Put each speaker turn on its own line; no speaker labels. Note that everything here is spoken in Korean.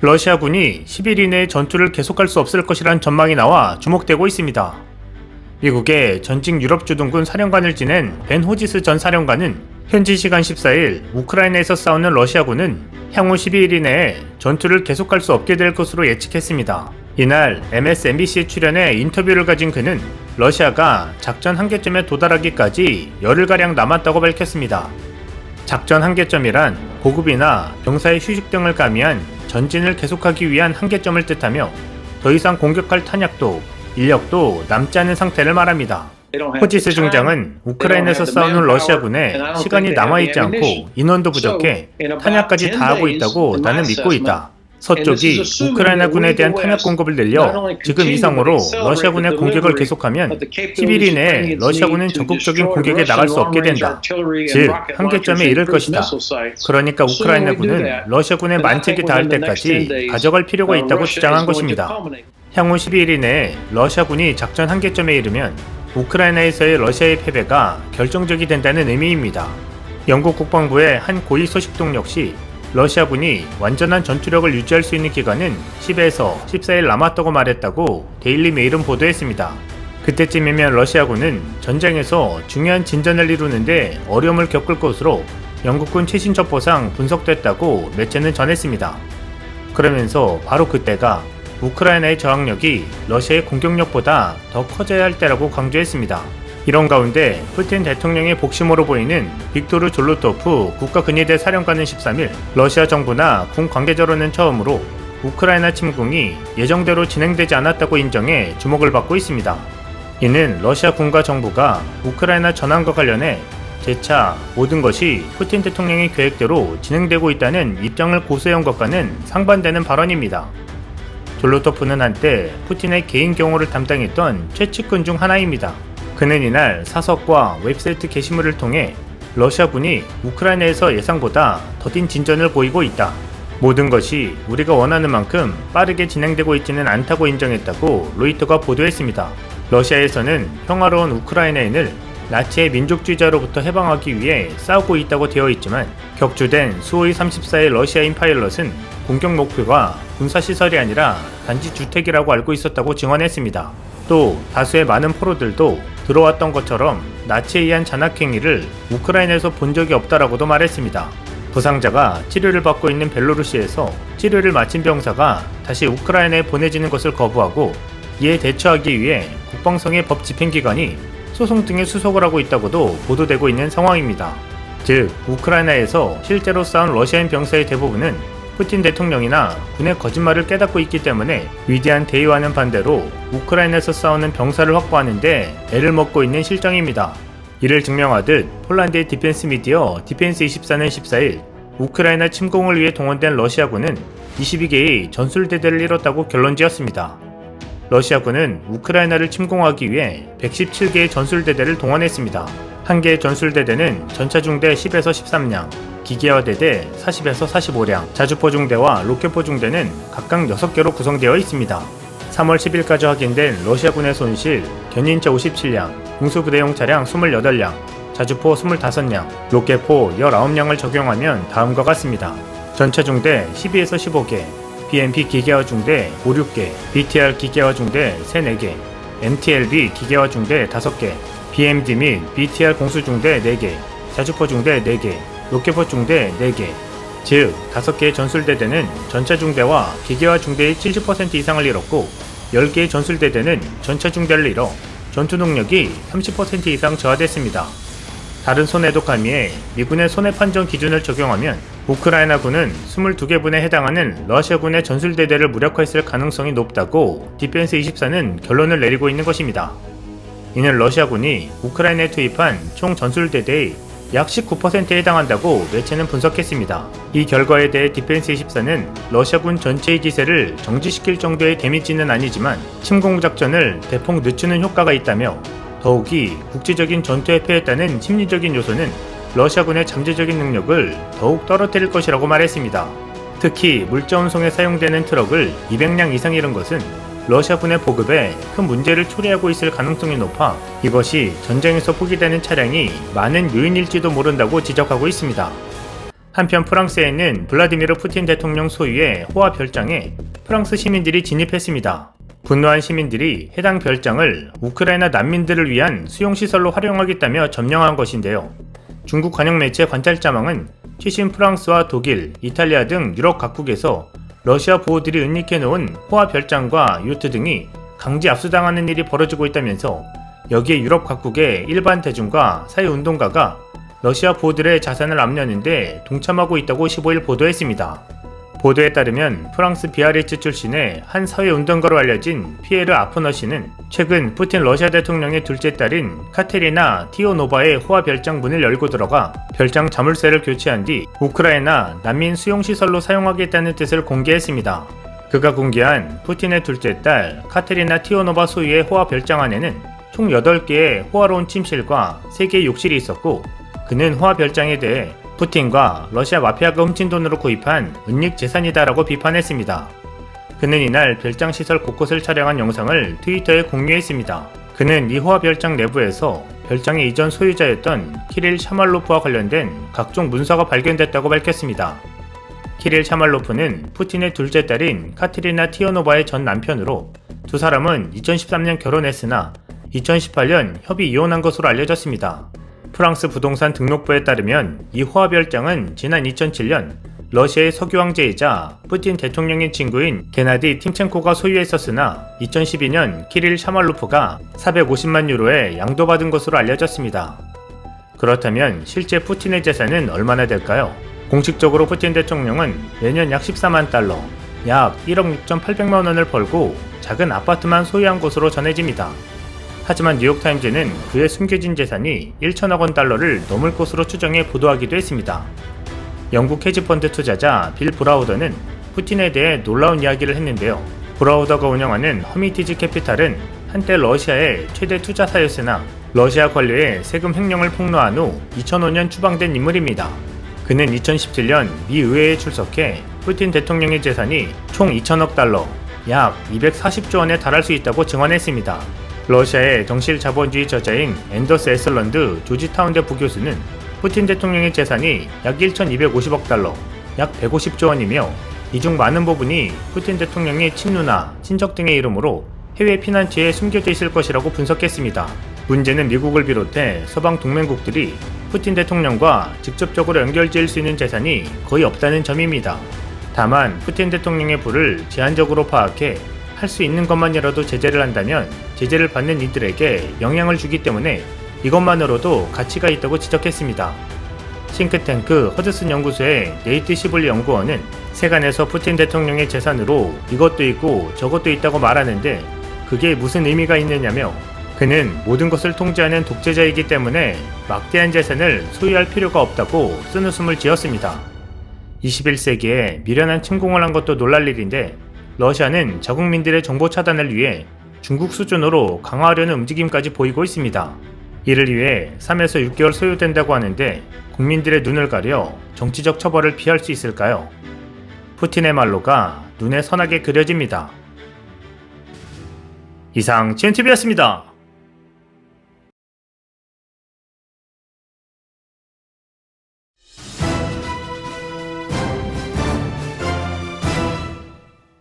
러시아군이 10일 이내에 전투를 계속할 수 없을 것이란 전망이 나와 주목되고 있습니다. 미국의 전직 유럽 주둔군 사령관을 지낸 벤 호지스 전 사령관은 현지 시간 14일 우크라이나에서 싸우는 러시아군은 향후 12일 이내에 전투를 계속할 수 없게 될 것으로 예측했습니다. 이날 MSNBC에 출연해 인터뷰를 가진 그는 러시아가 작전 한계점에 도달하기까지 열흘가량 남았다고 밝혔습니다. 작전 한계점이란 보급이나 병사의 휴식 등을 가미한 전진을 계속하기 위한 한계점을 뜻하며 더 이상 공격할 탄약도 인력도 남지 않은 상태를 말합니다. 호지스 중장은 우크라이나에서 싸우는 러시아군에 시간이 남아있지 않고 인원도 부족해 탄약까지 다 하고 있다고 나는 믿고 있다. 서쪽이 우크라이나군에 대한 탄약 공급을 늘려 지금 이상으로 러시아군의 공격을 계속하면 10일 이내에 러시아군은 적극적인 공격에 나갈 수 없게 된다. 즉, 한계점에 이를 것이다. 그러니까 우크라이나군은 러시아군의 만책이 닿을 때까지 가져갈 필요가 있다고 주장한 것입니다. 향후 12일 이내에 러시아군이 작전 한계점에 이르면 우크라이나에서의 러시아의 패배가 결정적이 된다는 의미입니다. 영국 국방부의 한 고위 소식통 역시 러시아군이 완전한 전투력을 유지할 수 있는 기간은 10에서 14일 남았다고 말했다고 데일리 메일은 보도했습니다. 그때쯤이면 러시아군은 전쟁에서 중요한 진전을 이루는데 어려움을 겪을 것으로 영국군 최신 첩보상 분석됐다고 매체는 전했습니다. 그러면서 바로 그때가 우크라이나의 저항력이 러시아의 공격력보다 더 커져야 할 때라고 강조했습니다. 이런 가운데 푸틴 대통령의 복심으로 보이는 빅토르 졸로토프 국가근위대 사령관은 13일 러시아 정부나 군 관계자로는 처음으로 우크라이나 침공이 예정대로 진행되지 않았다고 인정해 주목을 받고 있습니다. 이는 러시아 군과 정부가 우크라이나 전황과 관련해 재차 모든 것이 푸틴 대통령의 계획대로 진행되고 있다는 입장을 고수해온 것과는 상반되는 발언입니다. 졸로토프는 한때 푸틴의 개인 경호를 담당했던 최측근 중 하나입니다. 그는 이날 사석과 웹사이트 게시물을 통해 러시아군이 우크라이나에서 예상보다 더딘 진전을 보이고 있다. 모든 것이 우리가 원하는 만큼 빠르게 진행되고 있지는 않다고 인정했다고 로이터가 보도했습니다. 러시아에서는 평화로운 우크라이나인을 나치의 민족주의자로부터 해방하기 위해 싸우고 있다고 되어 있지만 격추된 수호이 34의 러시아인 파일럿은 공격 목표가 군사시설이 아니라 단지 주택이라고 알고 있었다고 증언했습니다. 또 다수의 많은 포로들도 들어왔던 것처럼 나치에 의한 잔악행위를 우크라이나에서 본 적이 없다라고도 말했습니다. 부상자가 치료를 받고 있는 벨로루시에서 치료를 마친 병사가 다시 우크라이나에 보내지는 것을 거부하고 이에 대처하기 위해 국방성의 법 집행기관이 소송 등의 수속을 하고 있다고도 보도되고 있는 상황입니다. 즉, 우크라이나에서 실제로 싸운 러시아인 병사의 대부분은 푸틴 대통령이나 군의 거짓말을 깨닫고 있기 때문에 위대한 대의와는 반대로 우크라이나에서 싸우는 병사를 확보하는데 애를 먹고 있는 실정입니다. 이를 증명하듯 폴란드의 디펜스 미디어 디펜스24는 14일 우크라이나 침공을 위해 동원된 러시아군은 22개의 전술대대를 잃었다고 결론 지었습니다. 러시아군은 우크라이나를 침공하기 위해 117개의 전술대대를 동원했습니다. 한 개의 전술대대는 전차 중대 10에서 13량, 기계화대대 40에서 45량, 자주포중대와 로켓포중대는 각각 6개로 구성되어 있습니다. 3월 10일까지 확인된 러시아군의 손실, 견인차 57량, 공수부대용 차량 28량, 자주포 25량, 로켓포 19량을 적용하면 다음과 같습니다. 전차 중대 12에서 15개, BMP 기계화 중대 5, 6개, BTR 기계화 중대 3, 4개, MTLB 기계화 중대 5개, BMD 및 BTR 공수 중대 4개, 자주포 중대 4개, 로켓포 중대 4개, 즉 5개의 전술대대는 전차 중대와 기계화 중대의 70% 이상을 잃었고 10개의 전술대대는 전차 중대를 잃어 전투 능력이 30% 이상 저하됐습니다. 다른 손해도 가미해 미군의 손해 판정 기준을 적용하면 우크라이나군은 22개분에 해당하는 러시아군의 전술대대를 무력화했을 가능성이 높다고 디펜스 24는 결론을 내리고 있는 것입니다. 이는 러시아군이 우크라이나에 투입한 총 전술대대의 약 19%에 해당한다고 매체는 분석했습니다. 이 결과에 대해 디펜스 24는 러시아군 전체의 기세를 정지시킬 정도의 데미지는 아니지만 침공 작전을 대폭 늦추는 효과가 있다며 더욱이 국제적인 전투에 패했다는 심리적인 요소는 러시아군의 잠재적인 능력을 더욱 떨어뜨릴 것이라고 말했습니다. 특히 물자 운송에 사용되는 트럭을 200량 이상 잃은 것은 러시아군의 보급에 큰 문제를 초래하고 있을 가능성이 높아 이것이 전쟁에서 포기되는 차량이 많은 요인일지도 모른다고 지적하고 있습니다. 한편 프랑스에 있는 블라디미르 푸틴 대통령 소유의 호화 별장에 프랑스 시민들이 진입했습니다. 분노한 시민들이 해당 별장을 우크라이나 난민들을 위한 수용시설로 활용하겠다며 점령한 것인데요. 중국 관영 매체 관찰자망은 최신 프랑스와 독일, 이탈리아 등 유럽 각국에서 러시아 보호들이 은닉해 놓은 호화 별장과 요트 등이 강제 압수당하는 일이 벌어지고 있다면서 여기에 유럽 각국의 일반 대중과 사회운동가가 러시아 보호들의 자산을 압류하는데 동참하고 있다고 15일 보도했습니다. 보도에 따르면 프랑스 비아리츠 출신의 한 사회 운동가로 알려진 피에르 아프너 씨는 최근 푸틴 러시아 대통령의 둘째 딸인 카테리나 티오노바의 호화 별장 문을 열고 들어가 별장 자물쇠를 교체한 뒤 우크라이나 난민 수용 시설로 사용하겠다는 뜻을 공개했습니다. 그가 공개한 푸틴의 둘째 딸 카테리나 티오노바 소유의 호화 별장 안에는 총 8개의 호화로운 침실과 3개의 욕실이 있었고 그는 호화 별장에 대해 푸틴과 러시아 마피아가 훔친 돈으로 구입한 은닉 재산이다라고 비판했습니다. 그는 이날 별장 시설 곳곳을 촬영한 영상을 트위터에 공유했습니다. 그는 이 호화 별장 내부에서 별장의 이전 소유자였던 키릴 샤말로프와 관련된 각종 문서가 발견됐다고 밝혔습니다. 키릴 샤말로프는 푸틴의 둘째 딸인 카트리나 티오노바의 전 남편으로 두 사람은 2013년 결혼했으나 2018년 협의 이혼한 것으로 알려졌습니다. 프랑스 부동산 등록부에 따르면 이 호화별장은 지난 2007년 러시아의 석유 황제이자 푸틴 대통령의 친구인 게나디 팀첸코가 소유했었으나 2012년 키릴 샤말로프가 450만 유로에 양도받은 것으로 알려졌습니다. 그렇다면 실제 푸틴의 재산은 얼마나 될까요? 공식적으로 푸틴 대통령은 매년 약 14만 달러, 약 1억 6,800만 원을 벌고 작은 아파트만 소유한 것으로 전해집니다. 하지만 뉴욕타임즈는 그의 숨겨진 재산이 1천억 원 달러를 넘을 것으로 추정해 보도하기도 했습니다. 영국 헤지펀드 투자자 빌 브라우더는 푸틴에 대해 놀라운 이야기를 했는데요. 브라우더가 운영하는 허미티지 캐피탈은 한때 러시아의 최대 투자사였으나 러시아 관료의 세금 횡령을 폭로한 후 2005년 추방된 인물입니다. 그는 2017년 미 의회에 출석해 푸틴 대통령의 재산이 총 2천억 달러, 약 240조 원에 달할 수 있다고 증언했습니다. 러시아의 정실 자본주의 저자인 앤더스 에슬런드 조지타운대 부교수는 푸틴 대통령의 재산이 약 1,250억 달러, 약 150조 원이며 이 중 많은 부분이 푸틴 대통령의 친누나 친척 등의 이름으로 해외 피난처에 숨겨져 있을 것이라고 분석했습니다. 문제는 미국을 비롯해 서방 동맹국들이 푸틴 대통령과 직접적으로 연결지을 수 있는 재산이 거의 없다는 점입니다. 다만 푸틴 대통령의 부를 제한적으로 파악해 할 수 있는 것만이라도 제재를 한다면 제재를 받는 이들에게 영향을 주기 때문에 이것만으로도 가치가 있다고 지적했습니다. 싱크탱크 허드슨 연구소의 네이트 시블리 연구원은 세간에서 푸틴 대통령의 재산으로 이것도 있고 저것도 있다고 말하는데 그게 무슨 의미가 있느냐며 그는 모든 것을 통제하는 독재자이기 때문에 막대한 재산을 소유할 필요가 없다고 쓴웃음을 지었습니다. 21세기에 미련한 침공을 한 것도 놀랄 일인데 러시아는 자국민들의 정보 차단을 위해 중국 수준으로 강화하려는 움직임까지 보이고 있습니다. 이를 위해 3에서 6개월 소요된다고 하는데 국민들의 눈을 가려 정치적 처벌을 피할 수 있을까요? 푸틴의 말로가 눈에 선하게 그려집니다. 이상 GNTV였습니다.